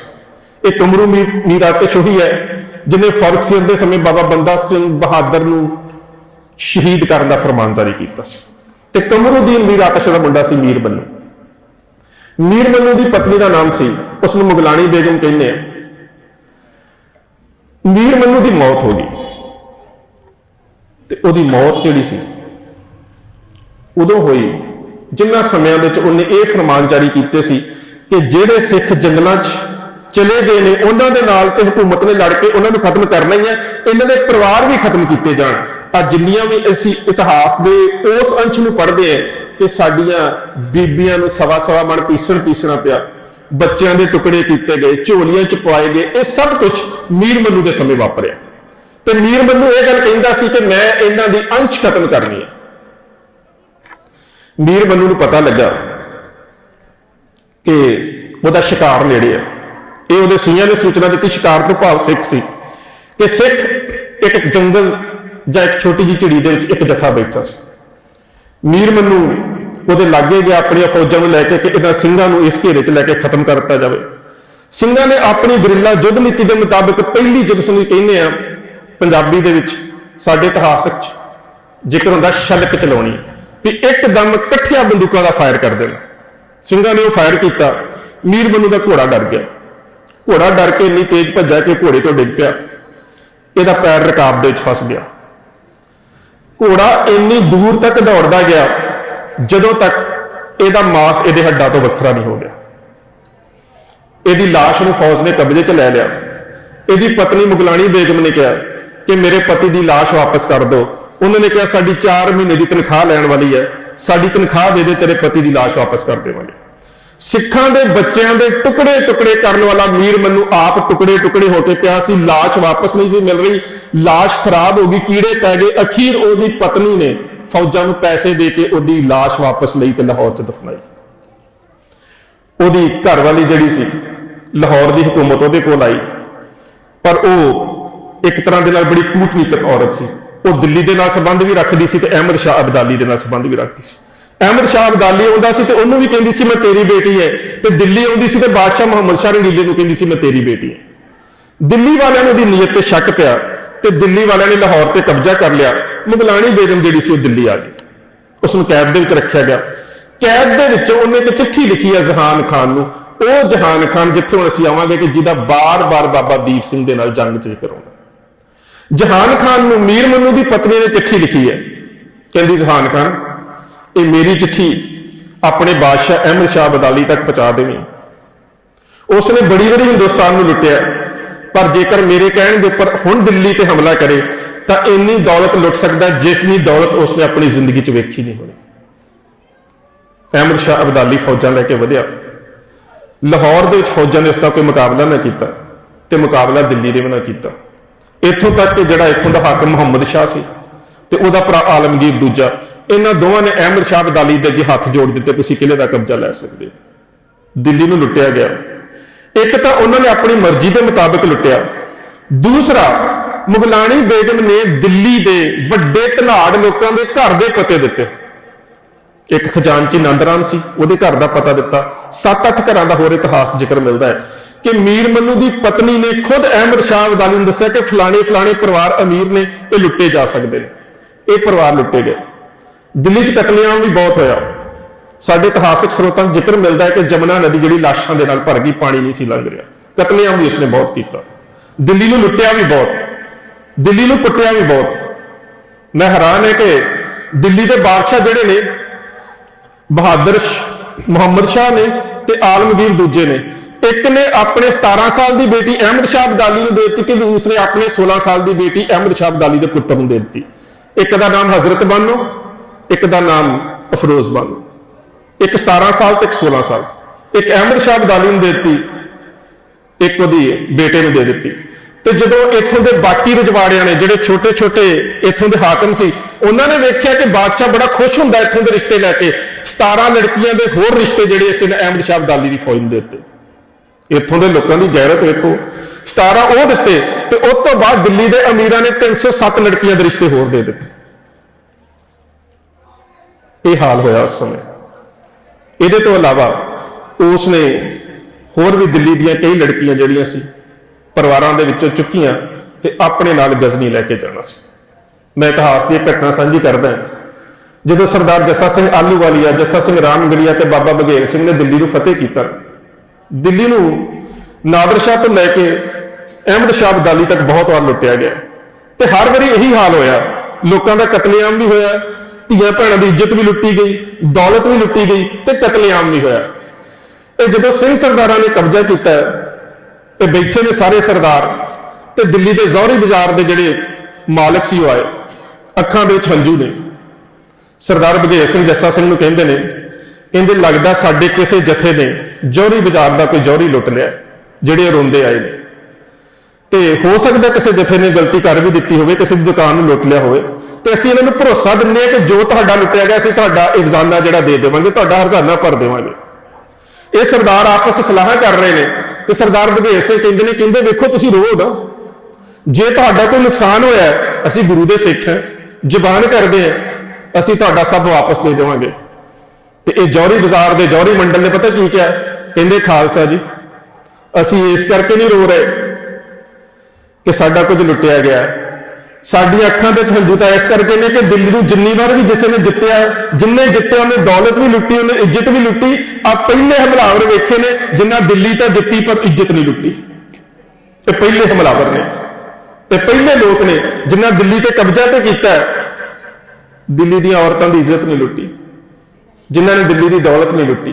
ਇਹ ਕਮਰੂ ਮੀਰ ਮੀਰਾਤਸ਼ ਉਹੀ ਹੈ ਜਿਹਨੇ ਫਰਕਸੀਰ ਦੇ ਸਮੇਂ ਬਾਬਾ ਬੰਦਾ ਸਿੰਘ ਬਹਾਦਰ ਨੂੰ ਸ਼ਹੀਦ ਕਰਨ ਦਾ ਫਰਮਾਨ ਜਾਰੀ ਕੀਤਾ ਸੀ। ਤੇ ਕਮਰੂਦੀਨ ਮੀਰਾਤਸ਼ ਦਾ ਮੁੰਡਾ ਸੀ ਮੀਰ ਮੰਨੂ। ਮੀਰ ਮੰਨੂ ਦੀ ਪਤਨੀ ਦਾ ਨਾਮ ਸੀ ਉਸ ਨੂੰ ਮੁਗਲਾਣੀ ਬੇਗਮ ਕਹਿੰਦੇ ਆ। ਮੀਰ ਮੰਨੂ ਦੀ ਮੌਤ ਹੋ ਗਈ। ਤੇ ਉਹਦੀ ਮੌਤ ਜਿਹੜੀ ਸੀ? ਉਦੋਂ ਹੋਈ, ਜਿੰਨਾ ਸਮਿਆਂ ਵਿੱਚ ਉਹਨੇ ਇਹ ਫਰਮਾਨ ਜਾਰੀ ਕੀਤੇ ਸੀ ਕਿ ਜਿਹੜੇ ਸਿੱਖ ਜੰਗਲਾਂ 'ਚ ਚਲੇ ਗਏ ਨੇ, ਉਹਨਾਂ ਦੇ ਨਾਲ ਤੇ ਹਕੂਮਤ ਨੇ ਲੜ ਕੇ ਉਹਨਾਂ ਨੂੰ ਖਤਮ ਕਰਨਾ ਹੀ ਹੈ, ਇਹਨਾਂ ਦੇ ਪਰਿਵਾਰ ਵੀ ਖਤਮ ਕੀਤੇ ਜਾਣ। ਆ ਜਿੰਨੀਆਂ ਵੀ ਅਸੀਂ ਇਤਿਹਾਸ ਦੇ ਉਸ ਅੰਸ਼ ਨੂੰ ਪੜ੍ਹਦੇ ਆ ਕਿ ਸਾਡੀਆਂ ਬੀਬੀਆਂ ਨੂੰ ਸਵਾ ਸਵਾ ਮਣ ਪੀਸਣ ਪੀਸਣਾ ਪਿਆ ਬੱਚਿਆਂ ਦੇ ਟੁਕੜੇ ਕੀਤੇ ਗਏ, ਝੋਲੀਆਂ 'ਚ ਪਵਾਏ ਗਏ, ਇਹ ਸਭ ਕੁਝ ਮੀਰ ਮੰਨੂ ਦੇ ਸਮੇਂ ਵਾਪਰਿਆ। ਤੇ ਮੀਰ ਮੰਨੂ ਇਹ ਗੱਲ ਕਹਿੰਦਾ ਸੀ ਕਿ ਮੈਂ ਇਹਨਾਂ ਦੀ ਅੰਸ਼ ਖਤਮ ਕਰਨੀ ਹੈ। ਮੀਰ ਮੰਨੂ ਨੂੰ ਪਤਾ ਲੱਗਾ ਕਿ ਉਹਦਾ ਸ਼ਿਕਾਰ ਨੇੜੇ ਹੈ ਇਹ ਉਹਦੇ ਸੂਈਆਂ ਨੇ ਸੂਚਨਾ ਦਿੱਤੀ, ਸ਼ਿਕਾਰ ਤੋਂ ਭਾਵ ਸਿੱਖ ਸੀ ਕਿ ਸਿੱਖ ਇੱਕ ਜੰਗਲ ਜਾਂ ਇੱਕ ਛੋਟੀ ਜਿਹੀ ਝਿੜੀ ਦੇ ਵਿੱਚ ਇੱਕ ਜਥਾ ਬੈਠਾ ਸੀ। ਮੀਰ ਮੰਨੂ ਉਹਦੇ ਲਾਗੇ ਗਿਆ ਆਪਣੀਆਂ ਫੌਜਾਂ ਨੂੰ ਲੈ ਕੇ ਕਿ ਇਹਨਾਂ ਸਿੰਘਾਂ ਨੂੰ ਇਸ ਘੇਰੇ 'ਚ ਲੈ ਕੇ ਖਤਮ ਕਰ ਦਿੱਤਾ ਜਾਵੇ। ਸਿੰਘਾਂ ਨੇ ਆਪਣੀ ਗੁਰਿੱਲਾ ਯੁੱਧ ਨੀਤੀ ਦੇ ਮੁਤਾਬਕ ਪਹਿਲੀ ਜਦੋਂ ਨੂੰ ਕਹਿੰਦੇ ਆ, ਪੰਜਾਬੀ ਦੇ ਵਿੱਚ, ਸਾਡੇ ਇਤਿਹਾਸਕ 'ਚ, ਜ਼ਿਕਰ ਹੁੰਦਾ ਛਲਕ ਚਲਾਉਣੀ, ਵੀ ਇੱਕਦਮ ਇਕੱਠੀਆਂ ਬੰਦੂਕਾਂ ਦਾ ਫਾਇਰ ਕਰ ਦੇਣਾ। ਸਿੰਘਾਂ ਨੇ ਉਹ ਫਾਇਰ ਕੀਤਾ, ਮੀਰ ਬੰਨੂ ਦਾ ਘੋੜਾ ਡਰ ਗਿਆ। ਘੋੜਾ ਡਰ ਕੇ ਇੰਨੀ ਤੇਜ਼ ਭੱਜਾ ਕਿ ਘੋੜੇ ਤੋਂ ਡਿੱਗ ਪਿਆ। ਇਹਦਾ ਪੈਰ ਰਕਾਬ ਦੇ ਵਿੱਚ ਫਸ ਗਿਆ। ਘੋੜਾ ਇੰਨੀ ਦੂਰ ਤੱਕ ਦੌੜਦਾ ਗਿਆ ਜਦੋਂ ਤੱਕ ਇਹਦਾ ਮਾਸ ਇਹਦੇ ਹੱਡਾਂ ਤੋਂ ਵੱਖਰਾ ਨਹੀਂ ਹੋ ਗਿਆ। ਇਹਦੀ ਲਾਸ਼ ਨੂੰ ਫੌਜ ਨੇ ਕਬਜ਼ੇ 'ਚ ਲੈ ਲਿਆ। ਇਹਦੀ ਪਤਨੀ ਮੁਗਲਾਣੀ ਬੇਗਮ ਨੇ ਕਿਹਾ ਕਿ ਮੇਰੇ ਪਤੀ ਦੀ ਲਾਸ਼ ਵਾਪਸ ਕਰ ਦਿਓ। ਉਹਨਾਂ ਨੇ ਕਿਹਾ, ਸਾਡੀ 4 ਮਹੀਨੇ ਦੀ ਤਨਖਾਹ ਲੈਣ ਵਾਲੀ ਹੈ। ਸਾਡੀ ਤਨਖਾਹ ਦੇ ਦੇ, ਤੇਰੇ ਪਤੀ ਦੀ ਲਾਸ਼ ਵਾਪਸ ਕਰ ਦੇਵਾਂਗੇ। ਸਿੱਖਾਂ ਦੇ ਬੱਚਿਆਂ ਦੇ ਟੁਕੜੇ ਟੁਕੜੇ ਕਰਨ ਵਾਲਾ ਮੀਰ ਮੈਨੂੰ ਆਪ ਟੁਕੜੇ ਟੁਕੜੇ ਹੋ ਕੇ ਪਿਆ ਸੀ, ਲਾਸ਼ ਵਾਪਸ ਨਹੀਂ ਸੀ ਮਿਲ ਰਹੀ। ਲਾਸ਼ ਖਰਾਬ ਹੋ ਗਈ, ਕੀੜੇ ਪੈ ਗਏ। ਅਖੀਰ ਉਹਦੀ ਪਤਨੀ ਨੇ ਫੌਜਾਂ ਨੂੰ ਪੈਸੇ ਦੇ ਕੇ ਉਹਦੀ ਲਾਸ਼ ਵਾਪਸ ਲਈ ਤੇ ਲਾਹੌਰ 'ਚ ਦਫਨਾਈ। ਉਹਦੀ ਘਰਵਾਲੀ ਜਿਹੜੀ ਸੀ, ਲਾਹੌਰ ਦੀ ਹਕੂਮਤ ਉਹਦੇ ਕੋਲ ਆਈ। ਪਰ ਉਹ ਇੱਕ ਤਰ੍ਹਾਂ ਦੇ ਨਾਲ ਬੜੀ ਕੂਟਨੀਤਕ ਔਰਤ ਸੀ। ਉਹ ਦਿੱਲੀ ਦੇ ਨਾਲ ਸੰਬੰਧ ਵੀ ਰੱਖਦੀ ਸੀ ਤੇ ਅਹਿਮਦ ਸ਼ਾਹ ਅਬਦਾਲੀ ਦੇ ਨਾਲ ਸੰਬੰਧ ਵੀ ਰੱਖਦੀ ਸੀ। ਅਹਿਮਦ ਸ਼ਾਹ ਅਬਦਾਲੀ ਆਉਂਦਾ ਸੀ ਤੇ ਉਹਨੂੰ ਵੀ ਕਹਿੰਦੀ ਸੀ, ਮੈਂ ਤੇਰੀ ਬੇਟੀ ਹੈ ਤੇ ਦਿੱਲੀ ਆਉਂਦੀ ਸੀ ਤੇ ਬਾਦਸ਼ਾਹ ਮੁਹੰਮਦ ਸ਼ਾਹ ਰੰਗੀਲੇ ਨੂੰ ਕਹਿੰਦੀ ਸੀ, ਮੈਂ ਤੇਰੀ ਬੇਟੀ ਹੈ ਦਿੱਲੀ ਵਾਲਿਆਂ ਨੂੰ ਉਹਦੀ ਨੀਅਤ ਤੇ ਸ਼ੱਕ ਪਿਆ ਤੇ ਦਿੱਲੀ ਵਾਲਿਆਂ ਨੇ ਲਾਹੌਰ ਤੇ ਕਬਜ਼ਾ ਕਰ ਲਿਆ। ਮੁਗਲਾਣੀ ਬੇਗਮ ਜਿਹੜੀ ਸੀ ਉਹ ਦਿੱਲੀ ਆ ਗਈ। ਉਸ ਨੂੰ ਕੈਦ ਦੇ ਵਿੱਚ ਰੱਖਿਆ ਗਿਆ। ਕੈਦ ਦੇ ਵਿੱਚ ਉਹਨੇ ਇੱਕ ਚਿੱਠੀ ਲਿਖੀ ਹੈ ਜਹਾਨ ਖਾਨ ਨੂੰ। ਉਹ ਜਹਾਨ ਖਾਨ ਜਿੱਥੇ ਹੁਣ ਅਸੀਂ ਆਵਾਂਗੇ ਕਿ ਜਿਹਦਾ ਬਾਰ-ਬਾਰ ਬਾਬਾ ਦੀਪ ਸਿੰਘ ਦੇ ਨਾਲ ਜੰਗ 'ਚ ਜ਼ਿਕਰ ਆਉਂਦਾ ਜਹਾਨ ਖਾਨ ਨੂੰ ਮੀਰ ਮਨੂ ਦੀ ਪਤਨੀ ਨੇ ਚਿੱਠੀ ਲਿਖੀ ਹੈ। ਕਹਿੰਦੀ ਜਹਾਨ ਖਾਨ, ਇਹ ਮੇਰੀ ਚਿੱਠੀ ਆਪਣੇ ਬਾਦਸ਼ਾਹ ਅਹਿਮਦ ਸ਼ਾਹ ਬਦਾਲੀ ਤੱਕ ਪਹੁੰਚਾ ਦੇਵੀਂ। ਉਸ ਨੇ ਬੜੀ ਵਾਰੀ ਹਿੰਦੁਸਤਾਨ ਨੂੰ ਲੁੱਟਿਆ। ਪਰ ਜੇਕਰ ਮੇਰੇ ਕਹਿਣ ਦੇ ਉੱਪਰ ਹੁਣ ਦਿੱਲੀ ਤੇ ਹਮਲਾ ਕਰੇ ਤਾਂ ਇੰਨੀ ਦੌਲਤ ਲੁੱਟ ਸਕਦਾ ਜਿਸ ਦੀ ਦੌਲਤ ਉਸਨੇ ਆਪਣੀ ਜ਼ਿੰਦਗੀ 'ਚ ਵੇਖੀ ਨਹੀਂ ਹੋਣੀ। ਅਹਿਮਦ ਸ਼ਾਹ ਅਬਦਾਲੀ ਫੌਜਾਂ ਲੈ ਕੇ ਵਧਿਆ। ਲਾਹੌਰ ਦੇ ਵਿੱਚ ਫੌਜਾਂ ਨੇ ਉਸ ਦਾ ਕੋਈ ਮੁਕਾਬਲਾ ਨਾ ਕੀਤਾ ਤੇ ਮੁਕਾਬਲਾ ਦਿੱਲੀ ਦੇ ਵੀ ਕੀਤਾ। ਇੱਥੋਂ ਤੱਕ ਕਿ ਜਿਹੜਾ ਇੱਥੋਂ ਦਾ ਹਾਕਮ ਮੁਹੰਮਦ ਸ਼ਾਹ ਸੀ ਤੇ ਉਹਦਾ ਭਰਾ ਆਲਮਗੀਰ ਦੂਜਾ, ਇਹਨਾਂ ਦੋਵਾਂ ਨੇ ਅਹਿਮਦ ਸ਼ਾਹ ਅਬਦਾਲੀ ਦੇ ਅੱਗੇ ਹੱਥ ਜੋੜ ਦਿੱਤੇ, ਤੁਸੀਂ ਕਿਲੇ ਦਾ ਕਬਜ਼ਾ ਲੈ ਸਕਦੇ ਹੋ। ਦਿੱਲੀ ਨੂੰ ਲੁੱਟਿਆ ਗਿਆ। ਇੱਕ ਤਾਂ ਉਹਨਾਂ ਨੇ ਆਪਣੀ ਮਰਜ਼ੀ ਦੇ ਮੁਤਾਬਕ ਲੁੱਟਿਆ। ਦੂਸਰਾ ਮੁਗਲਾਣੀ ਬੇਗਮ ਨੇ ਦਿੱਲੀ ਦੇ ਵੱਡੇ ਧਨਾੜ ਲੋਕਾਂ ਦੇ ਘਰ ਦੇ ਪਤੇ ਦਿੱਤੇ। ਇੱਕ ਖਜ਼ਾਨਚੀ ਨੰਦ ਰਾਮ ਸੀ, ਉਹਦੇ ਘਰ ਦਾ ਪਤਾ ਦਿੱਤਾ। 7-8 ਘਰਾਂ ਦਾ ਹੋਰ ਇਤਿਹਾਸ ਜ਼ਿਕਰ ਮਿਲਦਾ ਹੈ ਕਿ ਮੀਰ ਮੰਨੂ ਦੀ ਪਤਨੀ ਨੇ ਖੁਦ ਅਹਿਮਦ ਸ਼ਾਹ ਅਬਦਾਲੀ ਨੂੰ ਦੱਸਿਆ ਕਿ ਫਲਾਣੇ ਫਲਾਣੇ ਪਰਿਵਾਰ ਅਮੀਰ ਨੇ, ਇਹ ਲੁੱਟੇ ਜਾ ਸਕਦੇ ਨੇ। ਇਹ ਪਰਿਵਾਰ ਲੁੱਟੇ ਗਏ। ਦਿੱਲੀ 'ਚ ਕਤਲੇਆਮ ਵੀ ਬਹੁਤ ਹੋਇਆ। ਸਾਡੇ ਇਤਿਹਾਸਿਕ ਸਰੋਤਾਂ 'ਚ ਜ਼ਿਕਰ ਮਿਲਦਾ ਹੈ ਕਿ ਜਮਨਾ ਨਦੀ ਜਿਹੜੀ ਲਾਸ਼ਾਂ ਦੇ ਨਾਲ ਭਰ ਗਈ, ਪਾਣੀ ਨਹੀਂ ਸੀ ਲੰਘ ਰਿਹਾ। ਕਤਲੇਆਮ ਵੀ ਇਸਨੇ ਬਹੁਤ ਕੀਤਾ। ਦਿੱਲੀ ਨੂੰ ਲੁੱਟਿਆ ਵੀ ਬਹੁਤ। ਦਿੱਲੀ ਨੂੰ ਕੁੱਟਿਆ ਵੀ ਬਹੁਤ। ਮੈਂ ਹੈਰਾਨ ਹੈ ਕਿ ਦਿੱਲੀ ਦੇ ਬਾਦਸ਼ਾਹ ਜਿਹੜੇ ਨੇ, ਬਹਾਦਰ ਸ਼- ਮੁਹੰਮਦ ਸ਼ਾਹ ਨੇ ਤੇ ਆਲਮਗੀਰ ਦੂਜੇ ਨੇ। ਇੱਕ ਨੇ ਆਪਣੇ 17 ਸਾਲ ਦੀ ਬੇਟੀ ਅਹਿਮਦ ਸ਼ਾਹ ਅਬਦਾਲੀ ਨੂੰ ਦੇ ਦਿੱਤੀ ਤੇ ਦੂਸਰੇ ਆਪਣੇ 16 ਸਾਲ ਦੀ ਬੇਟੀ ਅਹਿਮਦ ਸ਼ਾਹ ਅਬਦਾਲੀ ਦੇ ਪੁੱਤਰ ਨੂੰ ਦੇ ਦਿੱਤੀ। ਇੱਕ ਦਾ ਨਾਮ ਹਜ਼ਰਤ ਬਾਨੋ, ਇੱਕ ਦਾ ਨਾਮ ਅਫਰੋਜ਼ ਬਾਨੋ। ਇੱਕ 17 ਸਾਲ ਤੇ ਇੱਕ 16 ਸਾਲ। ਇੱਕ ਅਹਿਮਦ ਸ਼ਾਹ ਅਬਦਾਲੀ ਨੂੰ ਦੇ ਦਿੱਤੀ, ਇੱਕ ਉਹਦੀ ਬੇਟੇ ਨੂੰ ਦੇ ਦਿੱਤੀ। ਤੇ ਜਦੋਂ ਇੱਥੋਂ ਦੇ ਬਾਕੀ ਰਜਵਾੜਿਆਂ ਨੇ, ਜਿਹੜੇ ਛੋਟੇ ਛੋਟੇ ਇੱਥੋਂ ਦੇ ਹਾਕਮ ਸੀ, ਉਹਨਾਂ ਨੇ ਵੇਖਿਆ ਕਿ ਬਾਦਸ਼ਾਹ ਬੜਾ ਖੁਸ਼ ਹੁੰਦਾ ਇੱਥੋਂ ਦੇ ਰਿਸ਼ਤੇ ਲੈ ਕੇ। 17 ਲੜਕੀਆਂ ਦੇ ਹੋਰ ਰਿਸ਼ਤੇ ਜਿਹੜੇ ਇਸ ਅਹਿਮਦ ਸ਼ਾਹ ਅਬਦਾਲੀ ਦੀ ਫੌਜ ਦੇ ਉੱਤੇ। ਇੱਥੋਂ ਦੇ ਲੋਕਾਂ ਦੀ ਗੈਰਤ ਵੇਖੋ। 17 ਉਹ ਦਿੱਤੇ ਤੇ ਉਸ ਤੋਂ ਬਾਅਦ ਦਿੱਲੀ ਦੇ ਅਮੀਰਾਂ ਨੇ 307 ਲੜਕੀਆਂ ਦੇ ਰਿਸ਼ਤੇ ਹੋਰ ਦੇ ਦਿੱਤੇ। ਇਹ ਹਾਲ ਹੋਇਆ ਉਸ ਸਮੇਂ। ਇਹਦੇ ਤੋਂ ਇਲਾਵਾ ਉਸ ਨੇ ਹੋਰ ਵੀ ਦਿੱਲੀ ਦੀਆਂ ਕਈ ਲੜਕੀਆਂ ਜਿਹੜੀਆਂ ਸੀ ਪਰਿਵਾਰਾਂ ਦੇ ਵਿੱਚੋਂ ਚੁੱਕੀਆਂ ਤੇ ਆਪਣੇ ਨਾਲ ਗਜ਼ਨੀ ਲੈ ਕੇ ਜਾਣਾ ਸੀ। ਮੈਂ ਇਤਿਹਾਸ ਦੀ ਇੱਕ ਘਟਨਾ ਸਾਂਝੀ ਕਰਦਾ ਜਦੋਂ ਸਰਦਾਰ ਜੱਸਾ ਸਿੰਘ ਆਲੂਵਾਲੀਆ ਜੱਸਾ ਸਿੰਘ ਰਾਮਗੜੀਆ ਤੇ ਬਾਬਾ ਬਘੇਲ ਸਿੰਘ ਨੇ ਦਿੱਲੀ ਨੂੰ ਫਤਿਹ ਕੀਤਾ, ਦਿੱਲੀ ਨੂੰ ਨਾਦਰ ਸ਼ਾਹ ਤੋਂ ਲੈ ਕੇ ਅਹਿਮਦ ਸ਼ਾਹ ਅਬਦਾਲੀ ਤੱਕ ਬਹੁਤ ਵਾਰ ਲੁੱਟਿਆ ਗਿਆ। ਤੇ ਹਰ ਵਾਰੀ ਇਹੀ ਹਾਲ ਹੋਇਆ, ਲੋਕਾਂ ਦਾ ਕਤਲੇਆਮ ਵੀ ਹੋਇਆ, ਧੀਆਂ ਭੈਣਾਂ ਦੀ ਇੱਜ਼ਤ ਵੀ ਲੁੱਟੀ ਗਈ, ਦੌਲਤ ਵੀ ਲੁੱਟੀ ਗਈ ਤੇ ਕਤਲੇਆਮ ਵੀ ਹੋਇਆ। ਇਹ ਜਦੋਂ ਸਿੰਘ ਸਰਦਾਰਾਂ ਨੇ ਕਬਜ਼ਾ ਕੀਤਾ ਤੇ ਬੈਠੇ ਨੇ ਸਾਰੇ ਸਰਦਾਰ ਤੇ ਦਿੱਲੀ ਦੇ ਜ਼ੌਹਰੀ ਬਾਜ਼ਾਰ ਦੇ ਜਿਹੜੇ ਮਾਲਕ ਸੀ ਉਹ ਆਏ। ਅੱਖਾਂ ਦੇ ਵਿੱਚ ਹੰਝੂ ਨੇ। ਸਰਦਾਰ ਬਘੇਲ ਸਿੰਘ ਜੱਸਾ ਸਿੰਘ ਨੂੰ ਕਹਿੰਦੇ ਨੇ ਕਹਿੰਦੇ ਲੱਗਦਾ ਸਾਡੇ ਕਿਸੇ ਜਥੇ ਨੇ ਜੌਹਰੀ ਬਾਜ਼ਾਰ ਦਾ ਕੋਈ ਜੌਹਰੀ ਲੁੱਟ ਲਿਆ, ਜਿਹੜੇ ਰੋਂਦੇ ਆਏ ਨੇ। ਤੇ ਹੋ ਸਕਦਾ ਕਿਸੇ ਜਥੇ ਨੇ ਗਲਤੀ ਕਰ ਵੀ ਦਿੱਤੀ ਹੋਵੇ, ਕਿਸੇ ਦੀ ਦੁਕਾਨ ਨੂੰ ਲੁੱਟ ਲਿਆ ਹੋਵੇ। ਤੇ ਅਸੀਂ ਇਹਨਾਂ ਨੂੰ ਭਰੋਸਾ ਦਿੰਦੇ ਹਾਂ ਕਿ ਜੋ ਤੁਹਾਡਾ ਲੁੱਟਿਆ ਗਿਆ, ਅਸੀਂ ਤੁਹਾਡਾ ਇਗਜ਼ਾਨਾ ਜਿਹੜਾ ਦੇ ਦੇਵਾਂਗੇ, ਤੁਹਾਡਾ ਹਰਜ਼ਾਨਾ ਭਰ ਦੇਵਾਂਗੇ। ਇਹ ਸਰਦਾਰ ਆਪਸ ਵਿੱਚ ਸਲਾਹਾਂ ਕਰ ਰਹੇ ਨੇ ਤੇ ਸਰਦਾਰ ਬਘੇਲ ਸਿੰਘ ਕਹਿੰਦੇ ਨੇ, ਕਹਿੰਦੇ ਵੇਖੋ ਤੁਸੀਂ ਰੋਡ, ਜੇ ਤੁਹਾਡਾ ਕੋਈ ਨੁਕਸਾਨ ਹੋਇਆ, ਅਸੀਂ ਗੁਰੂ ਦੇ ਸਿੱਖ ਹਾਂ, ਜ਼ਬਾਨ ਕਰਦੇ ਹਾਂ, ਅਸੀਂ ਤੁਹਾਡਾ ਸਭ ਵਾਪਸ ਦੇ ਦੇਵਾਂਗੇ। ਤੇ ਇਹ ਜੌਹਰੀ ਬਾਜ਼ਾਰ ਦੇ ਜੌਹਰੀ ਮੰਡਲ ਨੇ ਪਤਾ ਕੀ ਕਿਹਾ? ਕਹਿੰਦੇ, ਖਾਲਸਾ ਜੀ, ਅਸੀਂ ਇਸ ਕਰਕੇ ਨਹੀਂ ਰੋ ਰਹੇ ਕਿ ਸਾਡਾ ਕੁਝ ਲੁੱਟਿਆ ਗਿਆ। ਹੈ। ਸਾਡੀਆਂ ਅੱਖਾਂ ਦੇ ਹੰਝੂ ਤਾਂ ਇਸ ਕਰਕੇ ਨੇ ਕਿ ਦਿੱਲੀ ਨੂੰ ਜਿੰਨੀ ਵਾਰ ਵੀ ਜਿਸੇ ਨੇ ਜਿੱਤਿਆ ਜਿੰਨੇ ਜਿੱਤਿਆ ਉਹਨੇ, ਦੌਲਤ ਵੀ ਲੁੱਟੀ, ਉਹਨੇ ਇੱਜ਼ਤ ਵੀ ਲੁੱਟੀ ਆ ਪਹਿਲੇ ਹਮਲਾਵਰ ਵੇਖੇ ਨੇ ਜਿਨ੍ਹਾਂ ਦਿੱਲੀ ਤਾਂ ਜਿੱਤੀ ਪਰ ਇੱਜ਼ਤ ਨਹੀਂ ਲੁੱਟੀ। ਇਹ ਪਹਿਲੇ ਹਮਲਾਵਰ ਨੇ। ਤੇ ਪਹਿਲੇ ਲੋਕ ਨੇ ਜਿਨ੍ਹਾਂ ਦਿੱਲੀ ਤੇ ਕਬਜ਼ਾ ਤੇ ਕੀਤਾ ਦਿੱਲੀ ਦੀਆਂ ਔਰਤਾਂ ਦੀ ਇੱਜ਼ਤ ਨਹੀਂ ਲੁੱਟੀ। ਜਿਨ੍ਹਾਂ ਨੇ ਦਿੱਲੀ ਦੀ ਦੌਲਤ ਨਹੀਂ ਲੁੱਟੀ।